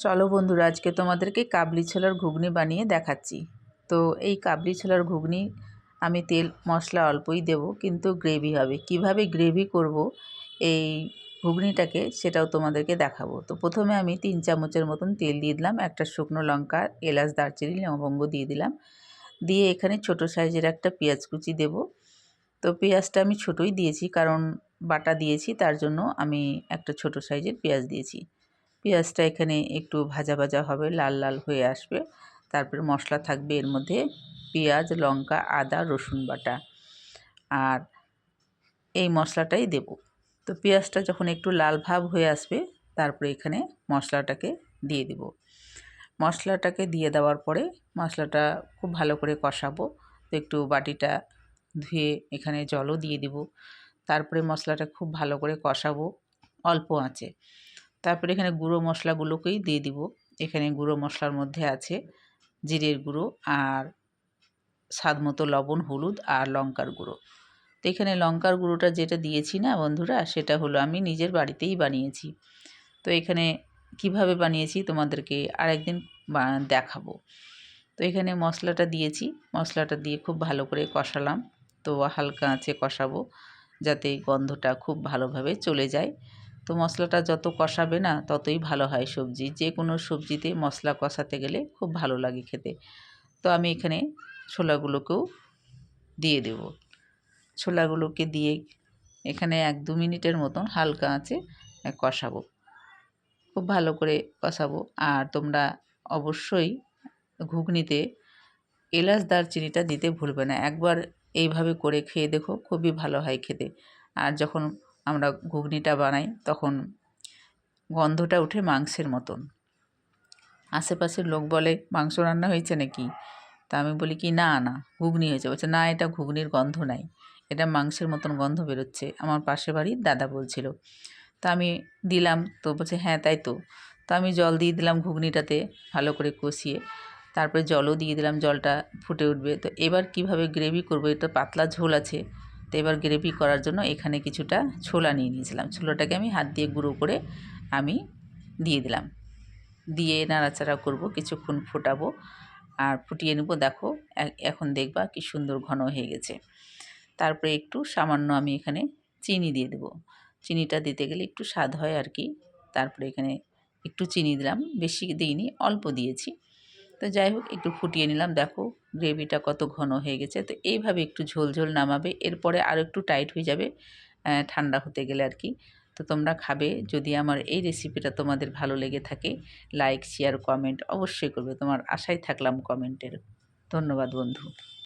চলো বন্ধুরা, আজকে তোমাদেরকে কাবলি ছোলার ঘুগনি বানিয়ে দেখাচ্ছি। তো এই কাবলি ছোলার ঘুগনি আমি তেল, মশলা অল্পই দেব, কিন্তু গ্রেভি হবে। কীভাবে গ্রেভি করব এই ঘুগনিটাকে সেটাও তোমাদেরকে দেখাবো। তো প্রথমে আমি তিন চামচের মতন তেল দিয়ে দিলাম, একটা শুকনো লঙ্কা, এলাচ, দারচিনি, লবঙ্গ দিয়ে দিলাম। দিয়ে এখানে ছোট সাইজের একটা পেঁয়াজ কুচি দেব। তো পেঁয়াজটা আমি ছোটোই দিয়েছি, কারণ বাটা দিয়েছি, তার জন্য আমি একটা ছোট সাইজের পেঁয়াজ দিয়েছি। পেঁয়াজটা এখানে একটু ভাজা ভাজা হবে, লাল লাল হয়ে আসবে। তারপরে মশলা থাকবে এর মধ্যে পেঁয়াজ, লঙ্কা, আদা, রসুন বাটা। আর এই মশলাটাই দেব। তো পেঁয়াজটা যখন একটু লাল ভাব হয়ে আসবে, তারপরে এখানে মশলাটাকে দিয়ে দেব। মশলাটাকে দিয়ে দেওয়ার পরে মশলাটা খুব ভালো করে কষাবো। তো একটু বাটিটা ধুয়ে এখানে জলও দিয়ে দিব। তারপরে মশলাটা খুব ভালো করে কষাবো অল্প আঁচে। তারপরে এখানে গুঁড়ো মশলাগুলোকেই দিয়ে দিব। এখানে গুঁড়ো মশলার মধ্যে আছে জিরের গুঁড়ো আর স্বাদ মতো লবণ, হলুদ আর লঙ্কার গুঁড়ো। তো এখানে লঙ্কার গুঁড়োটা যেটা দিয়েছি না বন্ধুরা, সেটা হলো আমি নিজের বাড়িতেই বানিয়েছি। তো এখানে কীভাবে বানিয়েছি তোমাদেরকে আরেকদিন দেখাবো। তো এখানে মশলাটা দিয়েছি, মশলাটা দিয়ে খুব ভালো করে কষালাম। তো হালকা আঁচে কষাবো যাতে গন্ধটা খুব ভালোভাবে চলে যায়। তো মশলাটা যত কষাবে না, ততই ভালো হয় সবজি। যে কোনো সবজিতে মশলা কষাতে গেলে খুব ভালো লাগে খেতে। তো আমি এখানে ছোলাগুলোকেও দিয়ে দেব। ছোলাগুলোকে দিয়ে এখানে এক দু মিনিটের মতন হালকা আঁচে কষাবো। খুব ভালো করে কষাবো। আর তোমরা অবশ্যই ঘুগনিতে এলাচ দারচিনিটা দিতে ভুলবে না। একবার এইভাবে করে খেয়ে দেখো, খুবই ভালো হয় খেতে। আর যখন আমরা ঘুগনিটা বানাই, তখন গন্ধটা উঠে মাংসের মতন। আশেপাশের লোক বলে, মাংস রান্না হয়েছে নাকি? তা আমি বলি কি, না না, ঘুগনি হয়েছে। বলছে, না, এটা ঘুগনির গন্ধ নাই, এটা মাংসের মতন গন্ধ বেরোচ্ছে। আমার পাশে বাড়ির দাদা বলছিল। তা আমি দিলাম, তো বলছে হ্যাঁ তাই তো। তো আমি জল দিয়ে দিলাম ঘুগনিটাতে ভালো করে কষিয়ে, তারপরে জলও দিয়ে দিলাম, জলটা ফুটে উঠবে। তো এবার কীভাবে গ্রেভি করব, এটা পাতলা ঝোল আছে তো এবার গ্রেভি করার জন্য এখানে কিছুটা ছোলা নিয়ে নিয়েছিলাম। ছোলাটাকে আমি হাত দিয়ে গুঁড়ো করে আমি দিয়ে দিলাম। দিয়ে নাড়াচাড়া করব, কিছুক্ষণ ফোটাবো আর ফুটিয়ে নেব। দেখো এখন দেখবা কি সুন্দর ঘন হয়ে গেছে। তারপরে একটু সামান্য আমি এখানে চিনি দিয়ে দেবো। চিনিটা দিতে গেলে একটু স্বাদ হয় আর কি। তারপরে এখানে একটু চিনি দিলাম। বেশি দিইনি, অল্প দিয়েছি। তো যাই হোক, একটু ফুটিয়ে নিলাম। দেখো গ্রেভিটা কত ঘন হয়ে গেছে, তো এইভাবে একটু ঝোলঝোল ঝোল নামাবে, এরপরে আরও একটু টাইট হয়ে যাবে ঠান্ডা হতে গেলে আর কি। তো তোমরা খাবে, যদি আমার এই রেসিপিটা তোমাদের ভালো লেগে থাকে, লাইক, শেয়ার, কমেন্ট অবশ্যই করবে, তোমার আশায় থাকলাম কমেন্টের। ধন্যবাদ বন্ধু।